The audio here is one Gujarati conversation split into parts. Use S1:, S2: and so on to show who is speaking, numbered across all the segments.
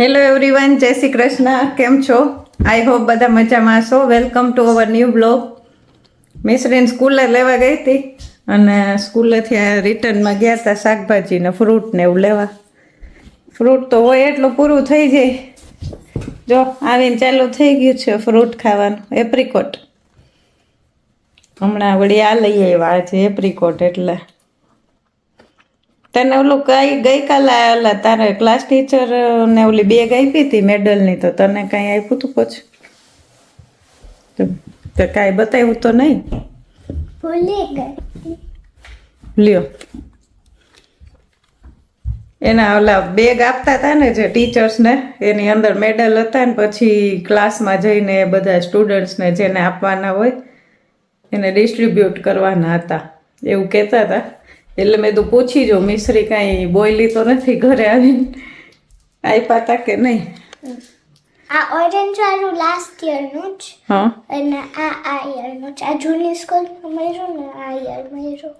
S1: હેલો એવરીવન જય શ્રી કૃષ્ણ કેમ છો આઈ હોપ બધા મજામાં છો welcome to our new blog મિશ્રીને સ્કૂલે લેવા ગઈ હતી અને સ્કૂલેથી રિટર્નમાં ગયા હતા શાકભાજી ને ફ્રૂટ ને એવું લેવા. ફ્રૂટ તો હોય એટલું પૂરું થઈ જાય. જો, આવીને ચાલુ થઈ ગયું છે ફ્રૂટ ખાવાનું. એપ્રિકોટ હમણાં વળી આ લઈ આવ્યા આજે એપ્રિકોટ એટલે. તને ઓલું કઈ ગઈકાલે ઓલા તારે ક્લાસ ટીચર ને ઓલી બેગ આપી હતી મેડલની તો તને કાંઈ આપ્યું હતું પછી? તો તે કાંઈ બતાવ્યું તો નહીં?
S2: ભૂલી ગઈ.
S1: લ્યો. એના ઓલા બેગ આપતા હતા ને જે ટીચર્સને એની અંદર મેડલ હતા ને પછી ક્લાસમાં જઈને બધા સ્ટુડન્ટ્સને જેને આપવાના હોય એને ડિસ્ટ્રીબ્યુટ કરવાના હતા. એવું કહેતા હતા. એટલે મેં તો પૂછી જો મિશ્રી કાંઈ બોયલી તો નથી ઘરે આવીને? આપ્યા હતા કે નહીં?
S2: આ ઓરેન્જ વાળું લાસ્ટ યરનું જ.
S1: હા.
S2: અને આ આ યરનું છે આ જૂની સ્કૂલમાં મળ્યું ને આ યર મળ્યું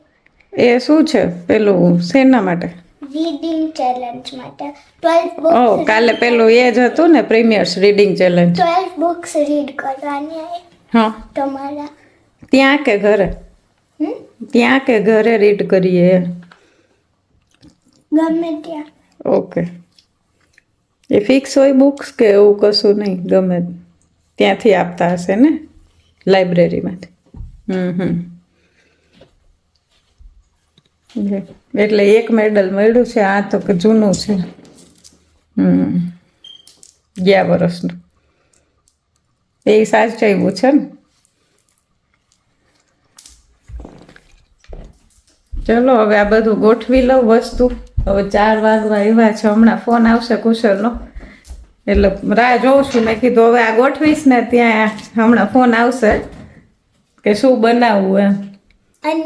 S1: એ શું છે પેલું શેના માટે?
S2: રીડિંગ ચેલેન્જ માટે. ટ્વેલ્વ
S1: ઓ કાલે પેલું એ જ હતું ને premier's reading challenge
S2: twelve books read કરવાની
S1: હા.
S2: તમારા.
S1: ત્યાં કે ઘરે? ત્યાં કે ઘરે રીડ કરીએ
S2: ગમે ત્યાં.
S1: ઓકે એ ફિક્સ હોય બુક્સ કે એવું કશું નહીં? ગમે. ત્યાંથી આપતા હશે ને? લાઇબ્રેરીમાંથી હમ હમ. એટલે એક મેડલ મળ્યું છે આ તો કે જૂનું છે. હમ. ગયા વર્ષનું. એ સાચવ્યું છે ને? ચલો હવે આ બધું ગોઠવી લઉં વસ્તુ. હવે ચાર વાગવા એવા છે. હમણાં ફોન આવશે કુશલનો. એટલે રાહ જોઉં છું. મેં કીધું હવે આ ગોઠવીશ ને ત્યાં હમણાં ફોન આવશે કે શું બનાવવું એમ.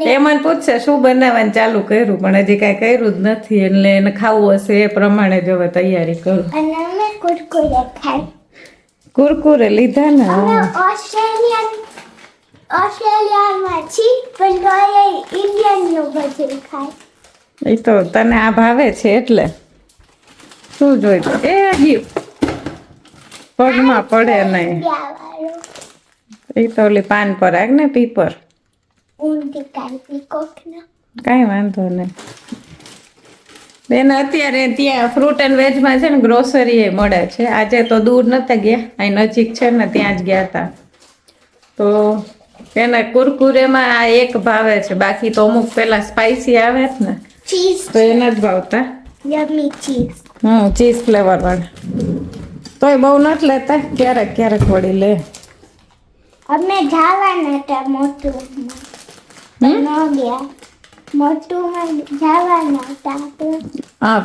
S1: એ મને પૂછશે શું બનાવવાનું ચાલુ કર્યું? પણ હજી કાંઈ કર્યું જ નથી. એટલે એને ખાવું હશે એ પ્રમાણે જ હવે તૈયારી કરું.
S2: કુરકુરે
S1: લીધા ને?
S2: ઓસ્ટ્રેલિયન ઓસ્ટ્રેલિયામાં પણ તોય ઇન્ડિયનનું ભજન ખાય.
S1: એ તો તને આ ભાવે છે એટલે. શું જોઈતું એ ગયું પગમાં પડે નહીં. એ તો ઓલી પાન પર આગ ને પીપર. કાંઈ વાંધો નહીં. બેન અત્યારે ત્યાં ફ્રૂટ એન્ડ વેજમાં છે ને ગ્રોસરી એ મળે છે. આજે તો દૂર નતા ગયા. અહીં નજીક છે ને ત્યાં જ ગયા હતા તો એના કુરકુરેમાં આ એક ભાવે છે. બાકી તો અમુક પેલા સ્પાઇસી આવે જ ને.
S2: ચીઝ
S1: તો એના જ ભાવતા.
S2: Yummy cheese
S1: hmm cheese flavour વાળા. તોય બહુ નથી લેતા. ક્યારેક ક્યારેક વળી લે.
S2: અમે જવાના હતા મોટુંમાં ન ગયા. મોટુંમાં જવાના હતા
S1: હા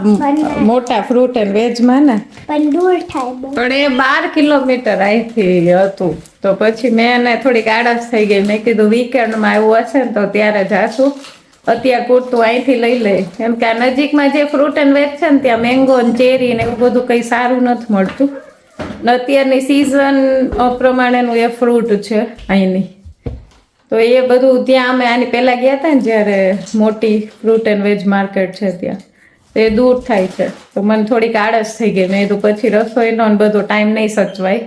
S1: મોટા ફ્રૂટ એન્ડ વેજમાં ને?
S2: પણ દૂર થાય
S1: પણ એ બાર કિલોમીટર અહીંથી હતું. તો પછી મેં એને થોડીક આળસ થઈ ગઈ. મેં કીધું વીકેન્ડમાં એવું હશે ને તો ત્યારે જાશું. અત્યારે પૂરતું અહીંથી લઈ લે. કેમ કે આ નજીકમાં જે ફ્રૂટ એન્ડ વેજ છે ને ત્યાં મેંગો ને ચેરી ને એવું બધું કંઈ સારું નથી મળતું. ને અત્યારની સિઝન પ્રમાણેનું એ ફ્રૂટ છે અહીંની. તો એ બધું ત્યાં અમે આની પહેલાં ગયા હતા ને જ્યારે મોટી ફ્રૂટ એન્ડ વેજ માર્કેટ છે ત્યાં તો એ દૂર થાય છે. તો મને થોડીક આળસ થઈ ગઈ. મેં તો પછી રસોઈનો ને બધો ટાઈમ નહીં સચવાય.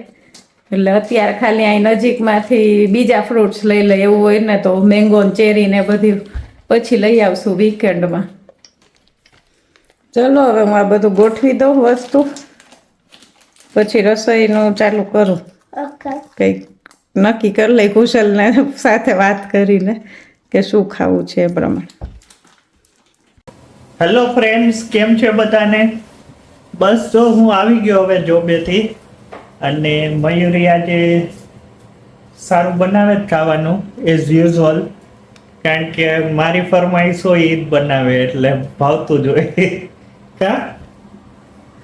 S1: એટલે અત્યારે ખાલી અહીં નજીકમાંથી બીજા ફ્રૂટ્સ લઈ લઈએ એવું હોય ને તો મેંગો ને ચેરી ને બધી પછી લઈ આવશું વીકેન્ડમાં ચલો હવે હું આ બધું ગોઠવી દઉં વસ્તુ. પછી રસોઈનું ચાલુ કરું. કંઈક નક્કી કરી લઈ કુશલને સાથે વાત કરીને કે શું ખાવું છે એ પ્રમાણે.
S3: હેલો ફ્રેન્ડ્સ કેમ છે બધાને? બસ જો હું આવી ગયો હવે જોબેથી અને મયુરી આજે સારું બનાવે જ ખાવાનું એઝ યુઝવલ કારણ કે મારી ફરમાઈશ હોય એ જ બનાવે એટલે ભાવતું જ હોય. કા?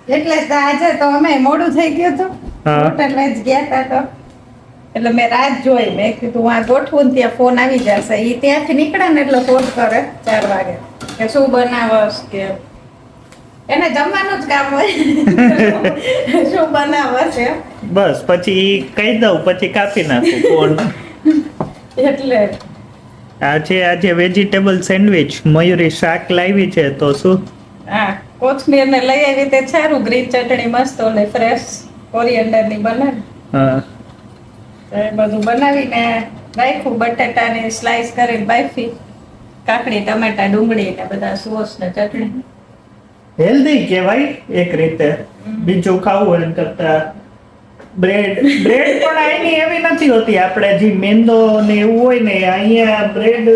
S1: એટલે આજે તો અમે મોડું થઈ ગયું હતું.
S3: હા.
S1: એટલે જ ગયા હતા તો. એટલે મેં રાત જોઈ. મેં કીધું આ ગોઠવું ને ત્યાં ફોન આવી જશે. એ ત્યાંથી નીકળે ને એટલે ફોન કરે ચાર વાગે. કે શું બનાવસ કે એને જમવાનું જ કામ હોય. શું બનાવસ એમ.
S3: બસ પછી કહી દઉં પછી કાપી નાખું ફોન
S1: એટલે.
S3: આજે આજે વેજીટેબલ સેન્ડવિચ મયુરી શાક લાવી છે તો શું?
S1: હા કોથમીર ને લઈ આવી તે સારું ગ્રીન ચટણી મસ્ત ઓલે ફ્રેશ કોરિયન્ડરની બનાવી.
S3: હા.
S1: એ બધું બનાવીને રાખ્યું બટેટાની સ્લાઈસ કરીને બાફી. કાકડી ટમેટા ડુંગળી ને બધા સોસ ને ચટણી.
S3: હેલ્ધી કહેવાય એક રીતે. બીજું ખાવું એમ કરતા બ્રેડ બ્રેડ પણ અહીંની એવી નથી હોતી. આપણે જે મેંદો ને એવું હોય ને અહીંયા બ્રેડ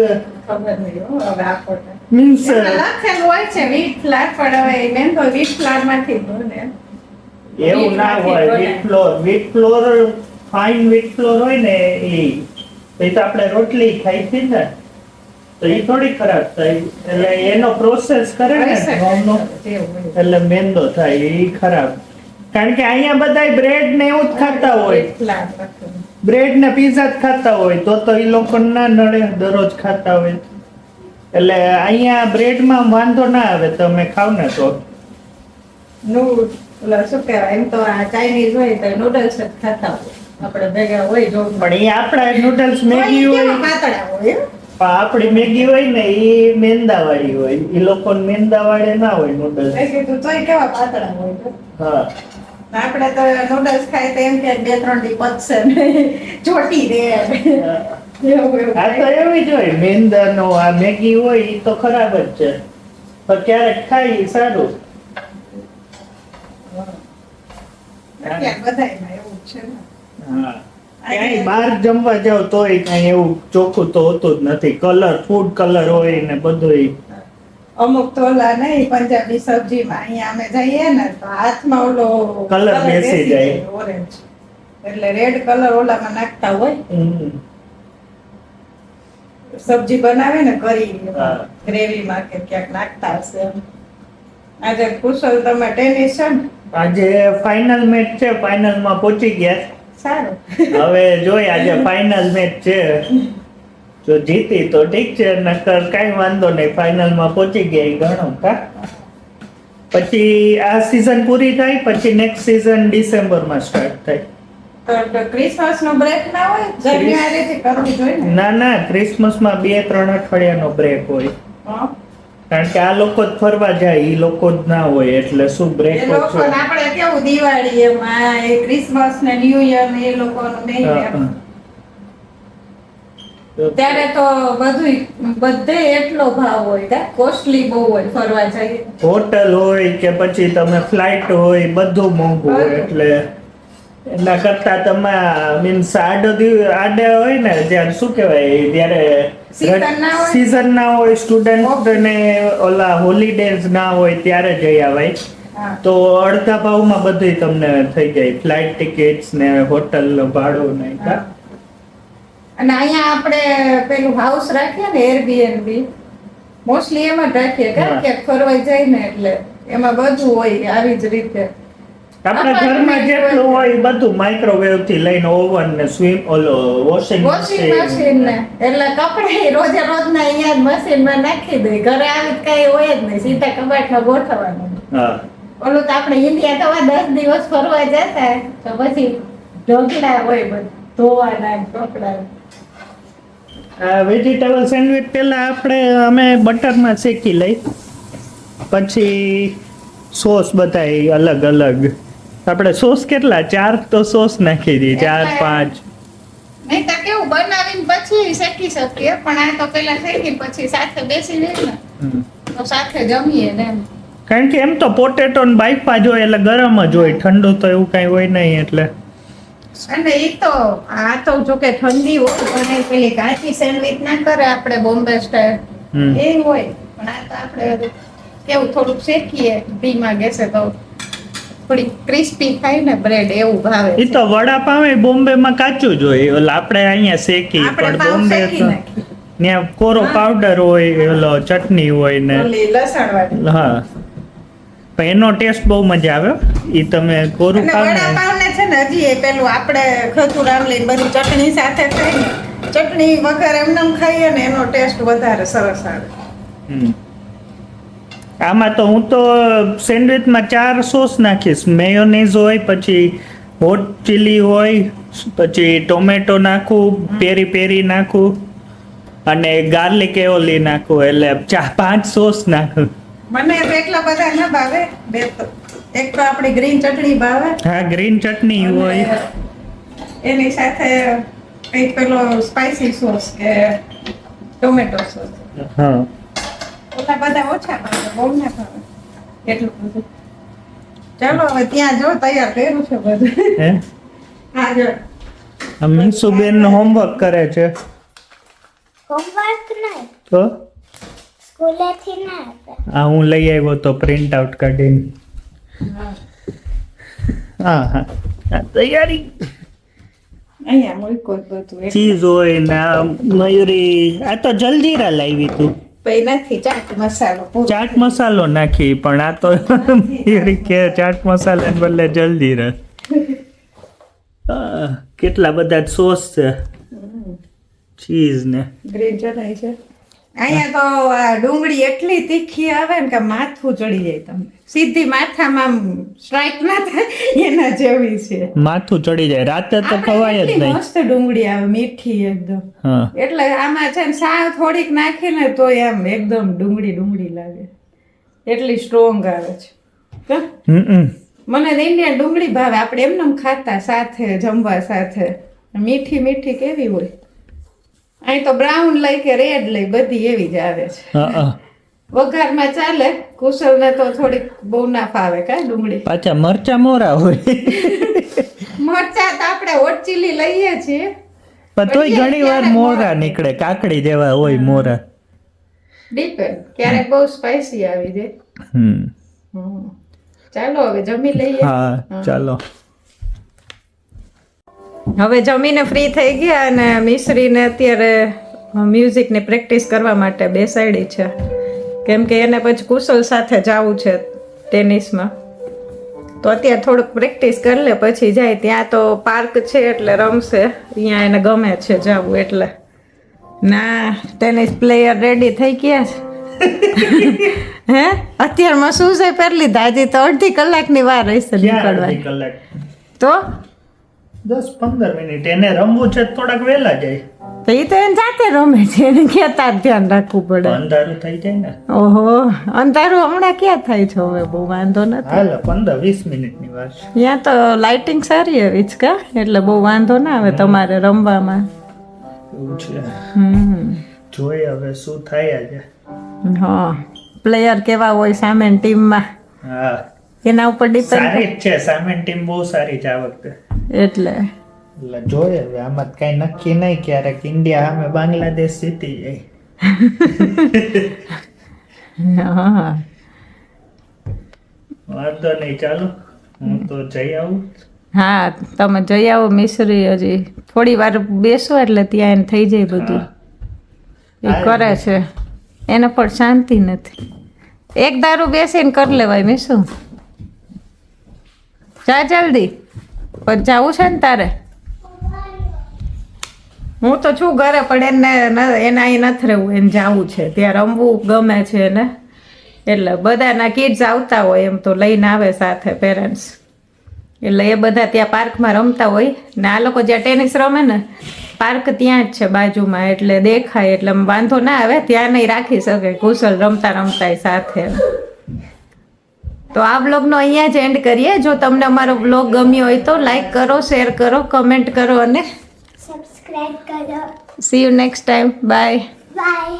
S1: ખબર નહીં હો હવે આપણને.
S3: મીન્સ
S1: લખેલું હોય છે વીટ ફ્લાર પણ હવે મેંદો વીટ ફ્લારમાંથી બને
S3: એવું ના હોય wheat flour wheat flour fine wheat flour હોય ને એ એ તો આપણે રોટલી ખાઈ છે ને તો એ થોડી ખરાબ થાય. એટલે એનો પ્રોસેસ કરે ને ઘઉંનો. એટલે મેંદો થાય એ ખરાબ. કારણ કે અહીંયા બધા બ્રેડ ને એવું જ ખાતા હોય. બ્રેડ ને પીઝા જ ખાતા હોય તો તો એ લોકો ના નડે દરરોજ ખાતા હોય. એટલે અહીંયા બ્રેડમાં વાંધો ના આવે તમે ખાવ ને તો.
S1: નૂ- શું કહેવાય એમ તો આ ચાઇનીઝ હોય તો નૂડલ્સ જ ખાતા હોય. આપણે ભેગા હોય જો.
S3: પણ એ આપણા નૂડલ્સ મેગી હોય.
S1: પાતળા હોય
S3: પણ આપણી મેગી હોય ને એ મેંદા વાળી હોય. એ લોકો મેંદા વાળે ના હોય નૂડલ્સ
S1: એ કીધું તોય કેવા પાતળા હોય
S3: હા.
S1: આપણે તો નૂડલ્સ ખાય તો એમ કે બે ત્રણ દી પચશે ને ચોટી દે.
S3: આ તો એવી જ હોય. મેંદાનો આ મેગી હોય એ તો ખરાબ જ છે. પણ ક્યારેક ખાઈ સારું.
S1: બધા એવું છે ને.
S3: હા. ક્યાંય બહાર જમવા જાવ તોય કઈ એવું ચોખ્ખું તો હોતું જ નથી. કલર ફૂડ કલર હોય ને બધું
S1: અમુક તોલા નહીં પંજાબી સબ્જીમાં અહીંયા અમે જઈએ ને તો હાથમાં ઓલો
S3: કલર બેસી જાય.
S1: ઓરેન્જ એટલે રેડ કલર ઓલામાં નાખતા હોય. સબ્જી બનાવે ને કરી
S3: ગ્રેવી
S1: ગ્રેવીમાં કે ક્યાંક નાખતા હશે. આજે કુશલ તમે ટેનિસ છે
S3: આજે ફાઇનલ મેચ છે ફાઇનલમાં પહોંચી ગયા.
S1: સારું.
S3: હવે જોઈએ આજે ફાઇનલ મેચ છે. જો જીતી તો ઠીક છે નકર કઈ વાંધો નહીં ફાઇનલમાં પહોંચી ગયા ઘણું કા? પછી આ સીઝન પૂરી થાય પછી નેક્સ્ટ સીઝન ડિસેમ્બરમાં સ્ટાર્ટ થાય
S1: ક્રિસમસ નો બ્રેક ના હોય? જાન્યુઆરી થી કરવું જોઈએ ના?
S3: ના ક્રિસમસમાં બે ત્રણ અઠવાડિયાનો બ્રેક હોય.
S1: હા.
S3: કારણ કે આ લોકો જ ફરવા જાય એ લોકો જ ના હોય એટલે શું બ્રેક
S1: એ લોકોને આપણે કેવું દિવાળી એમાં એ ક્રિસમસ ને ન્યુ યર ને એ લોકોનું નહીં. ત્યારે તો બધું બધે એટલો ભાવ હોય કે કોસ્ટલી બહુ હોય ફરવા જઈએ.
S3: હોટલ હોય કે પછી તમે ફ્લાઇટ હોય બધું મોંઘું હોય એટલે એના કરતા તમે મીન્સ આડો આડે હોય ને જ્યારે શું કહેવાય
S1: હોય?
S3: સીઝન ના હોય સ્ટુડન્ટ ને ઓલા હોલિડેઝ ના હોય ત્યારે જઈ આવાય. તો અડધા ભાવમાં બધું તમને થઈ જાય. ફ્લાઇટ ટિકિટ્સ ને હોટલ ભાડું ને
S1: અને અહીંયા આપણે પેલું હાઉસ રાખીએ ને એરબીએનબી મોસ્ટલી એમાં જ રાખીએ કારણ કે ફરવા જાય ને એટલે એમાં બધું હોય આવી જ રીતે.
S3: આપણા ઘરમાં જેટલું
S1: હોય.
S3: એ બધું માઇક્રોવેવથી લઈને ઓવન ને સ્વિમ ઓલો વોશિંગ
S1: વોશિંગ મશીન ને. એટલે કપડા રોજે રોજ ના અહીંયા મશીનમાં નાખી દે. ઘરે આવી કઈ હોય જ નહીં. સીધા કબાટમાં ગોઠવવાનું.
S3: હા.
S1: ઓલું તો આપણે ઇન્ડિયા તો દસ દિવસ ફરવા જતા તો પછી ઢોકળા હોય બધું ધોવાના
S3: ઢોકળા. વેજીટેબલ સેન્ડવિચ પહેલા આપણે અમે બટરમાં શેકી લઈ. પછી સોસ બધાય અલગ અલગ આપણે સોસ કેટલા? ચાર તો સોસ નાખી દી. ચાર પાંચ.
S1: નહીં તો કેવું બનાવીને પછી શેકી શકીએ પણ આ તો પેલા શેકી પછી સાથે બેસી લઈએ ને તો સાથે જમીએ ને
S3: કારણ કે એમ તો પોટેટો ને બાઈફા જ હોય એટલે ગરમ જ હોય. ઠંડુ તો એવું કઈ હોય નહીં એટલે.
S1: અને એ તો આ તો જો કે ઠંડી હોય પણ એ પેલી કાચી સેન્ડવિચ ના કરે આપણે બોમ્બે સ્ટાઈલ. એ હોય પણ આ તો આપણે કેવું થોડુંક શેકીએ ધીમા ગેસે તો. થોડી ક્રિસ્પી થાય ને બ્રેડ એવું ભાવે
S3: એ તો વડાપાવ એ બોમ્બે માં કાચું જ હોય. ઓલા આપણે અહીંયા શેકી પણ બોમ્બે તો ત્યાં કોરો પાવડર હોય ઓલો ચટણી હોય ને.
S1: લસણ
S3: હા. પણ એનો ટેસ્ટ બહુ મજા આવે એ તમે કોરું પાવ ને.
S1: છે ને હજી એ પેલું આપણે ખજૂર આમલી બધું ચટણી સાથે થાય ને ચટણી વગર એમને ખાઈએ ને એનો ટેસ્ટ વધારે સરસ આવે.
S3: હમ. આમાં તો હું તો સેન્ડવિચમાં ચાર સોસ નાખીશ. મેયોનીઝ હોય પછી હોટ ચીલી હોય પછી ટોમેટો નાખું પેરી પેરી નાખું અને ગાર્લિક એઓલી નાખું એટલે ચાર પાંચ સોસ નાખું.
S1: મને એકલા એટલા બધા ના ભાવે. બે તો એક તો આપણી ગ્રીન ચટણી ભાવે.
S3: હા ગ્રીન ચટણી હોય.
S1: એની સાથે કંઈક પેલો સ્પાઈસી સોસ કે ટોમેટો સોસ
S3: હા.
S1: ઓલા બધા ઓછા ભાવે. બહુ ને ભાવે એટલું બધું. ચાલો હવે ત્યાં જો તૈયાર કર્યું છે બધું.
S3: હા?
S1: જો.
S3: આ નું હોમવર્ક કરે છે.
S2: હોમવર્ક નહીં.
S3: તો?
S2: સ્કૂલેથી ના
S3: આ હું લઈ આવ્યો તો પ્રિન્ટ આઉટ કાઢીને. હા હા. તૈયારી.
S1: અહીંયા મૂક્યું બધું
S3: ચીઝ હોય ને મયુરી આ તો જલજીરા લાવી તું.
S1: ચાટ મસાલો
S3: ચાટ મસાલો નાખી પણ આ તો કે ચાટ મસાલા બદલે જલ્દી રહે. કેટલા બધા સોસ છે. ચીઝ ને.
S1: ગ્રેજર છે અહીંયા તો ડુંગળી એટલી તીખી આવે ને કે માથું ચડી જાય તમને. સીધી માથામાં સ્ટ્રાઇક ના થાય એના જેવી છે.
S3: માથું ચડી જાય. રાતે તો ખવાય જ નહીં.
S1: મસ્ત ડુંગળી આવે મીઠી એકદમ. એટલે આમાં છે ને સાવ થોડીક નાખીને તો એમ એકદમ ડુંગળી ડુંગળી લાગે. એટલી સ્ટ્રોંગ આવે છે. મને ઇન્ડિયન ડુંગળી ભાવે. આપણે એમને ખાતા સાથે જમવા સાથે. મીઠી મીઠી કેવી હોય? અહીં તો બ્રાઉન લઈ કે રેડ લઈ બધી એવી જ આવે છે. વઘારમાં ચાલે કુશલને તો થોડીક બહુ ના ફાવે કા ડુંગળી.
S3: પાછા મરચા મોરા હોય.
S1: મરચા તો આપણે હોટ ચીલી લઈએ છીએ.
S3: પણ તોય ઘણી વાર મોરા નીકળે કાકડી જેવા હોય મોરા.
S1: ડિપેન્ડ ક્યારેક બહુ સ્પાઈસી આવી જાય.
S3: હમ.
S1: ચાલો હવે જમી લઈએ.
S3: હા. ચાલો.
S1: હવે જમીને ફ્રી થઈ ગયા અને મિશ્રીને અત્યારે મ્યુઝિકની પ્રેક્ટિસ કરવા માટે બેસાડી છે. કેમ કે એને પછી કુશલ સાથે જવું છે ટેનિસમાં તો અત્યારે થોડુંક પ્રેક્ટિસ કરી લે પછી જાય. ત્યાં તો પાર્ક છે એટલે રમશે. અહીંયા એને ગમે છે જવું એટલે. ના ટેનિસ પ્લેયર રેડી થઈ ગયા છે. હે? અત્યારમાં શું છે પહેરલી? લીધા હજી તો અડધી કલાકની વાર રહેશે નીકળવાની. તો?
S3: દસ પંદર મિનિટ. એને રમવું છે થોડાક વહેલા જાય.
S1: તો એ તો એને જાતે રમે છે. એને ક્યાં તાર ધ્યાન રાખવું પડે?
S3: અંધારું થઈ જાય ને.
S1: ઓહો. અંધારું હમણાં ક્યાં થાય છે? હવે બહુ વાંધો નથી.
S3: હાલ પંદર વીસ મિનિટની છે.
S1: ત્યાં તો લાઇટિંગ સારી એવી છે કા? એટલે બહુ વાંધો ના આવે તમારે રમવામાં.
S3: એવું છે.
S1: હમ.
S3: જોઈએ હવે શું થાય આજે.
S1: હા. પ્લેયર કેવા હોય સામે ટીમમાં
S3: હા.
S1: એના ઉપર ડિપેન્ડ
S3: સારી જ છે. સામેની ટીમ બહુ સારી છે આ વખતે.
S1: એટલે.
S3: એટલે જોઈએ હવે આમાં કઈ નક્કી નહીં ક્યારેક ઇન્ડિયા સામે બાંગ્લાદેશ જીતી જાય
S1: હા.
S3: વાંધો નહીં ચાલો. હું તો જઈ આવું.
S1: હા તમે જઈ આવો મિશ્રી હજી. થોડી વાર બેસો એટલે ત્યાં એને થઈ જાય બધું. એ કરે છે. એને પણ શાંતિ નથી. એક દારૂ બેસીને કરી લેવાય મેં શું જા જલ્દી. પણ જવું છે ને તારે? હું તો છું ઘરે, પણ એને એના અહીં નથી રહેવું, એને જવું છે. ત્યાં રમવું ગમે છે એને. એટલે બધાના કિડ્સ આવતા હોય એમ તો લઈને આવે સાથે પેરેન્ટ્સ એટલે એ બધા ત્યાં પાર્કમાં રમતા હોય. ને આ લોકો જ્યાં ટેનિસ રમે ને પાર્ક ત્યાં જ છે બાજુમાં, એટલે દેખાય, એટલે વાંધો ના આવે, ત્યાં નહીં રાખી શકે. કુશલ રમતા રમતા સાથે તો આ બ્લોગનો અહીંયા જ એન્ડ કરીએ. જો તમને અમારો બ્લોગ ગમ્યો હોય તો લાઈક કરો શેર કરો કમેન્ટ કરો અને
S2: સબસ્ક્રાઇબ કરો.
S1: See you next time bye
S2: bye